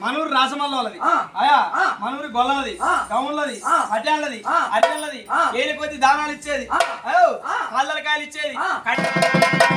మనూరు రాసమల్ల వాళ్ళది ఆ. అయా. మనూరి గొల్లది. గౌన్లది ఆ. ఏని కొద్ది దానాలు ఇచ్చేది. అయ్యో ఆ. కాళ్ళకాయలు ఇచ్చేది.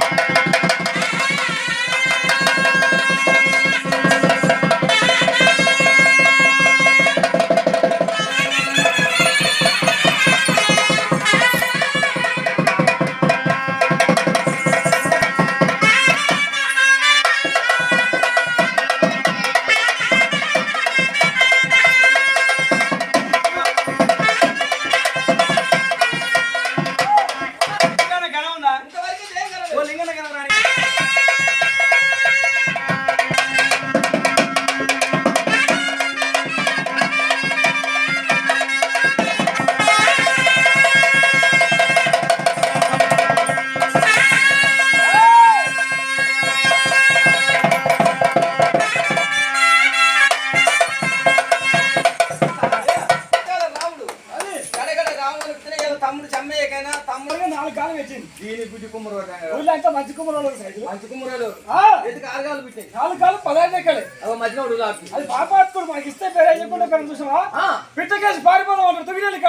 తమ్ముడు చెమ్మయ్యకైనా తమ్ముడు నాలుగు కాలం వచ్చింది దీని గుడ్డి కుమ్మరు ఊళ్ళో అంతా మంచి కుమ్మరోళ్ళు సైజు. మంచి కుమ్మరాలు ఆ, ఎదుగు ఆరగాలు పెట్టాయి. నాలుగు కాలం పదహారు ఎక్కలే అవ మధ్యలో అది పాపాత్కుడు మనకి ఇస్తే పేరు చెప్పకుండా చూసావా? ఆ. పిట్టకేసి పారిపోదాం తుగిరేలు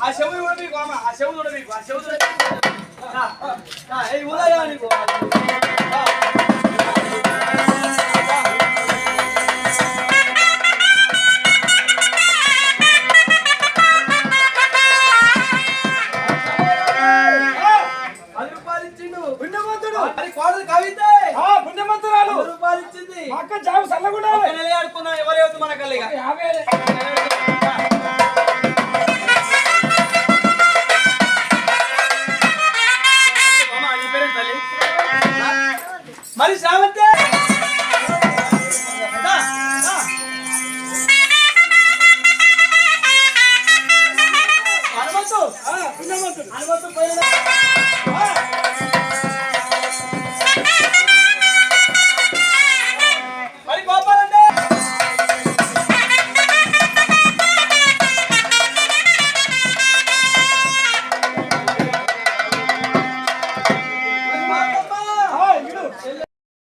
ఆ చెవులు కూడా మీకు అమ్మ, ఆ చెవులు కూడా మీకు, ఆ చెవులు కూడా మీకు. ఆ, ఆ, ఆ, ఏ ఊదయ్యా నీకు. నెలే ఆడుకుందాం ఎవరేవద్దు మన కల్లిగా మరి సామర్థ్యం అనుమతు అనుమతు పోయిన